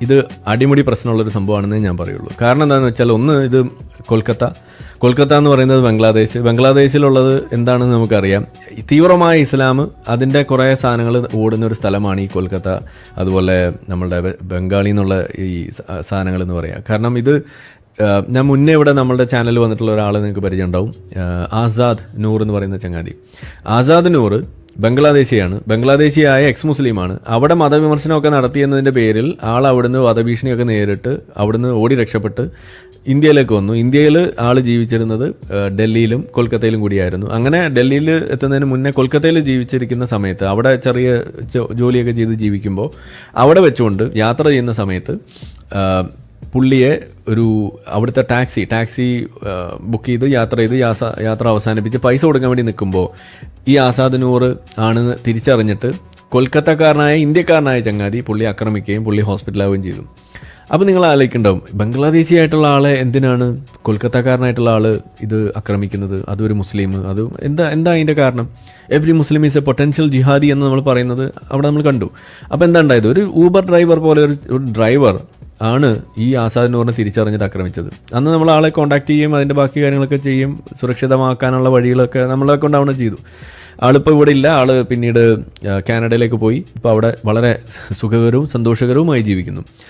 ഇത് അടിമുടി പ്രശ്നമുള്ളൊരു സംഭവമാണെന്നേ ഞാൻ പറയുള്ളൂ. കാരണം എന്താണെന്ന് വെച്ചാൽ ഒന്ന് ഇത് കൊൽക്കത്ത. കൊൽക്കത്ത എന്ന് പറയുന്നത് ബംഗ്ലാദേശ്. ബംഗ്ലാദേശിലുള്ളത് എന്താണെന്ന് നമുക്കറിയാം. തീവ്രമായ ഇസ്ലാം അതിന്റെ കുറേ സാധനങ്ങൾ ഓടുന്ന ഒരു സ്ഥലമാണ് ഈ കൊൽക്കത്ത. അതുപോലെ നമ്മളുടെ ബംഗാളി എന്നുള്ള ഈ സാധനങ്ങൾ എന്ന് പറയാം. കാരണം ഇത് ഞാൻ മുന്നേ ഇവിടെ നമ്മളുടെ ചാനലിൽ വന്നിട്ടുള്ള ഒരാളെ നിങ്ങൾക്ക് പരിചയം ഉണ്ടാവും ആസാദ് നൂർ എന്ന് പറയുന്ന ചങ്ങാതി. ആസാദ് നൂർ ബംഗ്ലാദേശിയാണ്. ബംഗ്ലാദേശിയായ എക്സ് മുസ്ലിമാണ്. അവിടെ മതവിമർശനമൊക്കെ നടത്തിയെന്നതിന്റെ പേരിൽ ആൾ അവിടുന്ന് വധഭീഷണിയൊക്കെ നേരിട്ട് അവിടുന്ന് ഓടി രക്ഷപ്പെട്ട് ഇന്ത്യയിലേക്ക് വന്നു. ഇന്ത്യയിൽ ആൾ ജീവിച്ചിരുന്നത് ഡൽഹിയിലും കൊൽക്കത്തയിലും കൂടിയായിരുന്നു. അങ്ങനെ ഡൽഹിയിൽ എത്തുന്നതിന് മുന്നേ കൊൽക്കത്തയിൽ ജീവിച്ചിരിക്കുന്ന സമയത്ത് അവിടെ ചെറിയ ജോലിയൊക്കെ ചെയ്ത് ജീവിക്കുമ്പോൾ അവിടെ വെച്ചുകൊണ്ട് യാത്ര ചെയ്യുന്ന സമയത്ത് പുള്ളിയെ ഒരു അവിടുത്തെ ടാക്സി ടാക്സി ബുക്ക് ചെയ്ത് യാത്ര ചെയ്ത് യാത്ര അവസാനിപ്പിച്ച് പൈസ കൊടുക്കാൻ വേണ്ടി നിൽക്കുമ്പോൾ ഈ ആസാദ് ആണെന്ന് തിരിച്ചറിഞ്ഞിട്ട് കൊൽക്കത്തക്കാരനായ ഇന്ത്യക്കാരനായ ചങ്ങാതി പുള്ളി ആക്രമിക്കുകയും പുള്ളി ഹോസ്പിറ്റലാവുകയും ചെയ്തു. അപ്പോൾ നിങ്ങൾ ആലോചിക്കുന്നുണ്ടാവും ബംഗ്ലാദേശി ആയിട്ടുള്ള ആളെ എന്തിനാണ് കൊൽക്കത്തക്കാരനായിട്ടുള്ള ആൾ ഇത് ആക്രമിക്കുന്നത്? അതൊരു മുസ്ലിം അത് എന്താ എന്താ അതിന്റെ കാരണം? Every Muslim is a potential ജിഹാദി എന്ന് നമ്മൾ പറയുന്നത് അവിടെ നമ്മൾ കണ്ടു. അപ്പോൾ എന്താ ഉണ്ടായത്? ഒരു ഊബർ ഡ്രൈവർ പോലെ ഒരു ഡ്രൈവർ ആണ് ഈ ആസാദ് നൂറിനെ തിരിച്ചറിഞ്ഞിട്ട് ആക്രമിച്ചത്. അന്ന് നമ്മൾ ആളെ കോൺടാക്ട് ചെയ്യും അതിന്റെ ബാക്കി കാര്യങ്ങളൊക്കെ ചെയ്യും സുരക്ഷിതമാക്കാനുള്ള വഴികളൊക്കെ നമ്മളെ കൊണ്ടാവണം ചെയ്തു. ആളിപ്പോൾ ഇവിടെ ഇല്ല ആൾ പിന്നീട് കാനഡയിലേക്ക് പോയി. ഇപ്പോൾ അവിടെ വളരെ സുഖകരവും സന്തോഷകരവുമായി ജീവിക്കുന്നു.